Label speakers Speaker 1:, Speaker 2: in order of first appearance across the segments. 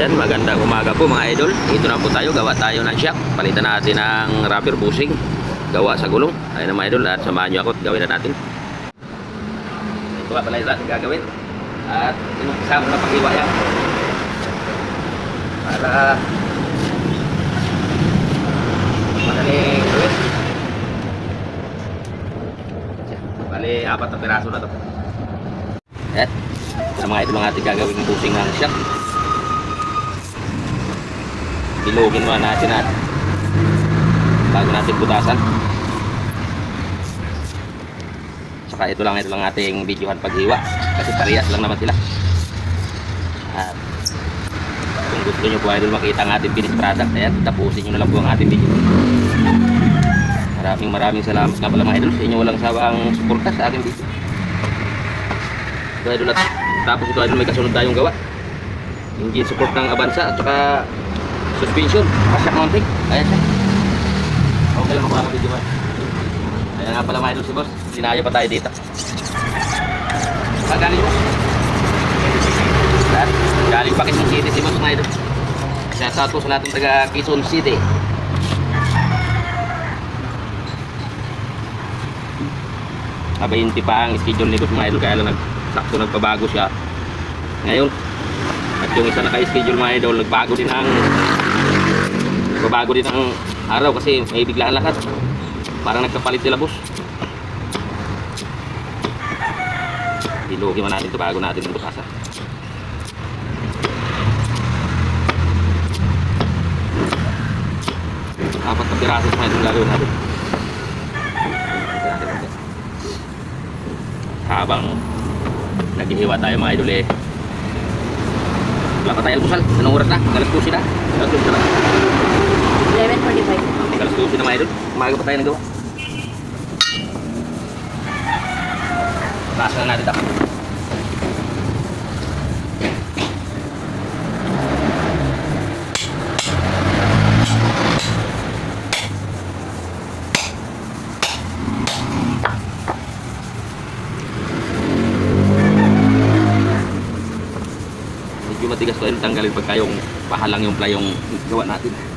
Speaker 1: Ayan, magandang umaga po mga idol. Ito na po tayo, gawa tayo ng shock. Palitan natin ng rubber bushing. Gawa sa gulong. Ayan na mga idol, at samahan nyo ako at gawin na natin. Ito nga pala yung ating gagawin. At inumpisa mo na pag-iwa yan. Para madaling gawin. Bali, apat na piraso na to. Ayan. Ito mga idol ang ating gagawin ng bushing ng shock. Bilugin muna natin at bago natin butasan. Saka ito lang ito lang ating videohan paghiwa kasi parehas lang naman sila. At kung gusto nyo po idol makita ang ating finished product, ayan, tapusin nyo na lang po ang ating video. Maraming maraming salamat nga pala mga idol sa inyo walang sawang suporta sa aking video. Ito idol at tapos ito idol may kasunod tayong gawa. Engine support ng Avanza at saka suspension, kasyak mounting. Ayan siya. Okay lang ang video man. Ayan nga pala mga idol si boss. Sinaya pa tayo dito. Galing boss? Ayan. Galing pa Quezon City si boss mga idol. Siya sa to sa lahat ng taga Quezon City. Abayinti pa ang schedule ni boss mga idol kaya lang sakto nagpabago siya. Ngayon, at yung isa naka-schedule mga idol, nagbago din ang babago din ang araw kasi may biglaan lahat. Parang nagkapalit sila boss. Dilugi man natin ito bago natin ang butasa. Apat na piraso sa itong gagawin natin. Habang naghihiwa tayo mga idol eh. Wala pa tayo almusal. Anong oras na? Galas 12 na. Galas 12 na.
Speaker 2: 11.45.
Speaker 1: Galas 12 na mga idol. Umaga pa tayo nagawa. Taas na natin dapat. Medyo matigas to tanggalin pagka yung pahalang yung ply yung gawa natin.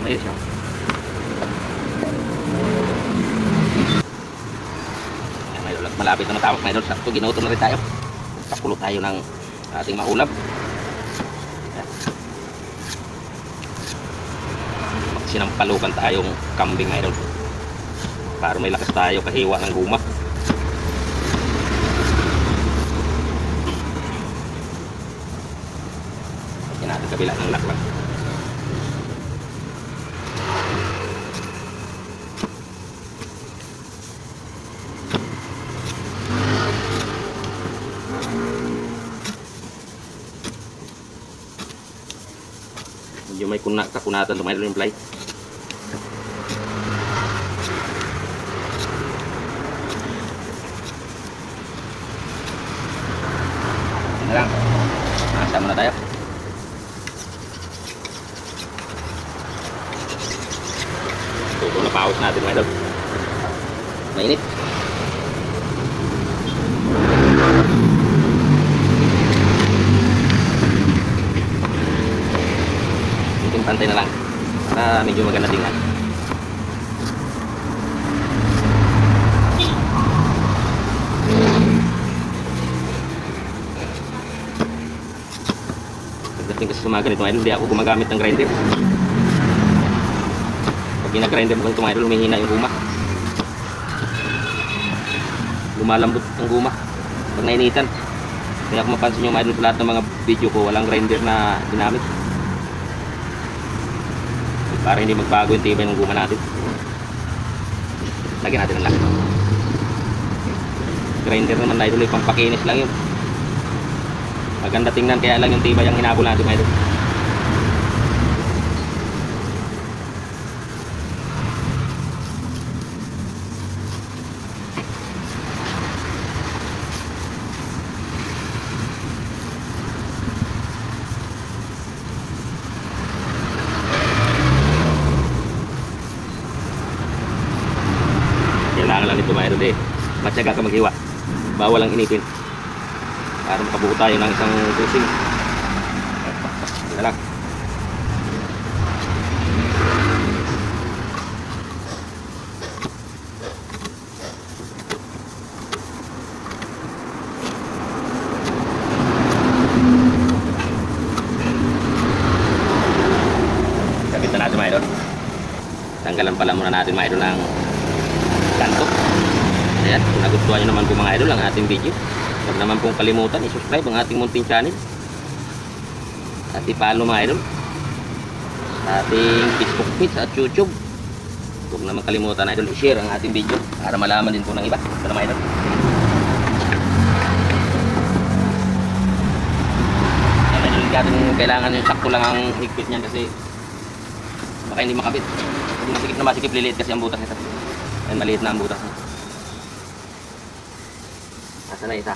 Speaker 1: May siya. May ulat. Malapit na matawag may idol. Sakto, ginutom na rin tayo. Pakulo tayo ng ating maulap. Sinampalukan tayong kambing idol. Para may lakas tayo kahiwa ng guma. Yan natin kabila ng laklang. May kuna kakunatan tumayo yung fly. Ano lang. Nasa muna tayo. Ito na pawis natin mga idol. Mainit. Pantay na lang. Para medyo maganda tingnan. Pagdating kasi sa mga ganito, hindi ako gumagamit ng grinder. Pag ginagrinder mo itong idol, humihina yung guma. Lumalambot ang guma. Pag nainitan. Kaya kung mapansin nyo mga idol lahat ng mga video ko, walang grinder na ginamit. Para hindi magbago yung tibay ng guma natin. Lagyan natin ng lock. Grinder naman na idol, pampakinis lang yun. Maganda tingnan kaya lang yung tibay ang hinabol natin mga idol. Kailangan eh. Matyaga ka maghiwa. Bawal ang inipin. Para makabuo tayo ng isang kusing. na lang. Tanggalan pala muna natin mga idol ang kanto. Ayan, kung nagustuhan nyo naman po mga idol ang ating video. Huwag naman pong kalimutan i-subscribe ang ating munting channel. At i-follow mga idol. Sa ating Facebook page at YouTube. Huwag naman kalimutan idol i-share ang ating video para malaman din po ng iba. Ito na mga idol. Yan idol, kailangan yung sakto lang ang higpit niyan kasi baka hindi makabit. Hindi masikip na masikip liliit kasi ang butas nito. Ayan, maliit na ang butas niya. Asa na isa?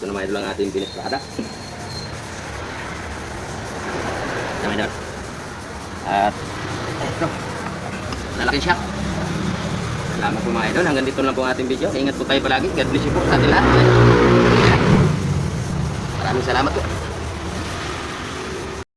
Speaker 1: Ito naman ito lang ating pinisprada. Naman doon. At ito. Nalaking shock. Salamat po mga idol. Hanggang dito lang po ating video. Ingat po tayo palagi. God bless you po sa ating lahat. Maraming salamat po.